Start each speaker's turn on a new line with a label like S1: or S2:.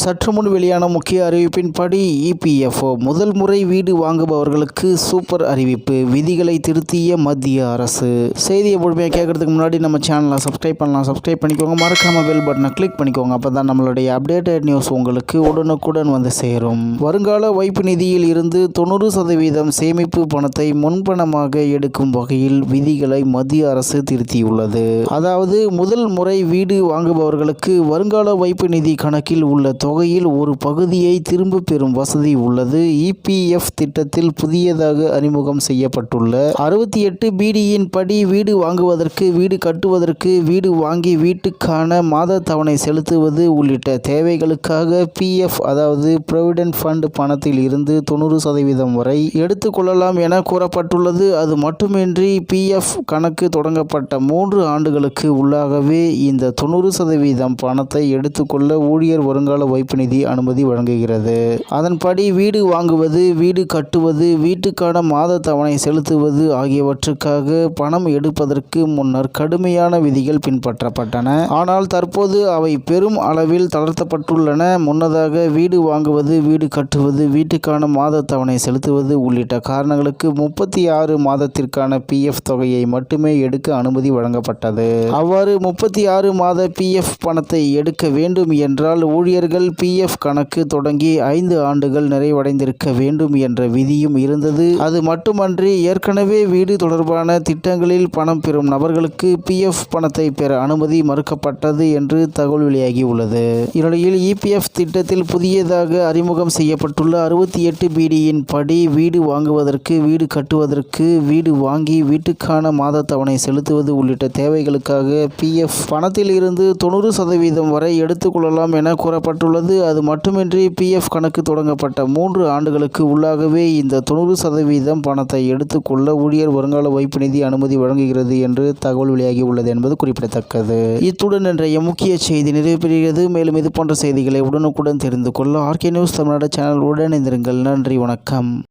S1: சற்று முன் வெளியான முக்கிய அறிவிப்பின்படி இபிஎஃப்ஓ முதல் முறை வீடு வாங்குபவர்களுக்கு சூப்பர் அறிவிப்பு. விதிகளை திருத்திய மத்திய அரசு. செய்தியை முழுமையாக கேட்கறதுக்கு முன்னாடி நம்ம சேனலை சப்ஸ்கிரைப் பண்ணலாம். சப்ஸ்கிரைப் பண்ணிக்கோங்க. மறக்காம பெல் பட்டனை கிளிக் பண்ணிக்கோங்க. அப்போ தான் நம்மளுடைய அப்டேட்டட் நியூஸ் உங்களுக்கு உடனுக்குடன் வந்து சேரும். வருங்கால வைப்பு நிதியில் இருந்து தொண்ணூறு சதவீதம் சேமிப்பு பணத்தை முன்பணமாக எடுக்கும் வகையில் விதிகளை மத்திய அரசு திருத்தியுள்ளது. அதாவது முதல் முறை வீடு வாங்குபவர்களுக்கு வருங்கால வைப்பு நிதி கணக்கில் உள்ள தொகையில் ஒரு பகுதியை திரும்ப பெறும் வசதி உள்ளது. இபிஎஃப் திட்டத்தில் புதியதாக அறிமுகம் செய்யப்பட்டுள்ள அறுபத்தி எட்டு பிடியின் படி வீடு வாங்குவதற்கு வீடு கட்டுவதற்கு வீடு வாங்கி வீட்டுக்கான மாத தவணை செலுத்துவது உள்ளிட்ட தேவைகளுக்காக பிஎஃப் அதாவது ப்ரொவிடென்ட் ஃபண்ட் பணத்தில் இருந்து தொண்ணூறு சதவீதம் வரை எடுத்துக்கொள்ளலாம் என கூறப்பட்டுள்ளது. அது மட்டுமின்றி பிஎஃப் கணக்கு தொடங்கப்பட்ட மூன்று ஆண்டுகளுக்கு உள்ளாகவே இந்த தொண்ணூறு சதவீதம் பணத்தை எடுத்துக்கொள்ள ஊழியர் வருங்கால வைப்பு நிதி அனுமதி வழங்குகிறது. அதன்படி வீடு வாங்குவது வீடு கட்டுவது வீட்டுக்கான மாத தவணை செலுத்துவது ஆகியவற்றுக்காக பணம் எடுப்பதற்கு முன்னர் கடுமையான விதிகள் பின்பற்றப்பட்டன. ஆனால் தற்போது அவை பெரும் அளவில் தளர்த்தப்பட்டுள்ளன. முன்னதாக வீடு வாங்குவது வீடு கட்டுவது வீட்டுக்கான மாத தவணை செலுத்துவது உள்ளிட்ட காரணங்களுக்கு முப்பத்தி ஆறு மாதத்திற்கான பிஎஃப் தொகையை மட்டுமே எடுக்க அனுமதி வழங்கப்பட்டது. அவ்வாறு முப்பத்தி ஆறு மாத பிஎஃப் பணத்தை எடுக்க வேண்டும் என்றால் ஊழியர்கள் பிஎஃப் கணக்கு தொடங்கி ஐந்து ஆண்டுகள் நிறைவடைந்திருக்க வேண்டும் என்ற விதியும் இருந்தது. அது மட்டுமன்றி ஏற்கனவே வீடு தொடர்பான திட்டங்களில் பணம் பெறும் நபர்களுக்கு பிஎஃப் பணத்தை பெற அனுமதி மறுக்கப்பட்டது என்று தகவல் வெளியாகியுள்ளது. இந்நிலையில் இபிஎஃப் திட்டத்தில் புதியதாக அறிமுகம் செய்யப்பட்டுள்ள அறுபத்தி எட்டு பிடியின் படி வீடு வாங்குவதற்கு வீடு கட்டுவதற்கு வீடு வாங்கி வீட்டுக்கான மாத தவணை செலுத்துவது உள்ளிட்ட தேவைகளுக்காக பிஎஃப் பணத்தில் இருந்து தொண்ணூறு சதவீதம் வரை எடுத்துக்கொள்ளலாம் என கூறப்பட்டுள்ளது. அது மட்டுமின்றி பிஎஃப் கணக்கு தொடங்கப்பட்ட மூன்று ஆண்டுகளுக்கு உள்ளாகவே இந்த தொண்ணூறு சதவீதம் பணத்தை எடுத்துக்கொள்ள ஊழியர் வருங்கால வைப்பு நிதி அனுமதி வழங்குகிறது என்று தகவல் வெளியாகி உள்ளது என்பது குறிப்பிடத்தக்கது. இத்துடன் இன்றைய முக்கிய செய்தி நிறைவு பெறுகிறது மேலும் இது போன்ற செய்திகளை உடனுக்குடன் தெரிந்து கொள்ள ஆர்கே நியூஸ் தமிழ்நாடு சேனல் உடனிருங்கள் இருந்திருங்கள் நன்றி வணக்கம்.